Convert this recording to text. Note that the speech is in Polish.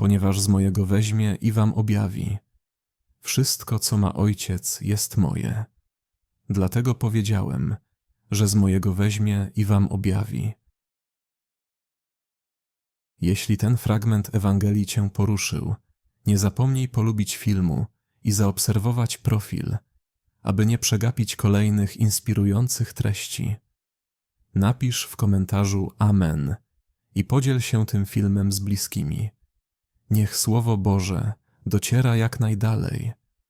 ponieważ z mojego weźmie i wam objawi. Wszystko, co ma Ojciec, jest moje. Dlatego powiedziałem, że z mojego weźmie i wam objawi. Jeśli ten fragment Ewangelii cię poruszył, nie zapomnij polubić filmu i zaobserwować profil, aby nie przegapić kolejnych inspirujących treści. Napisz w komentarzu Amen i podziel się tym filmem z bliskimi. Niech Słowo Boże dociera jak najdalej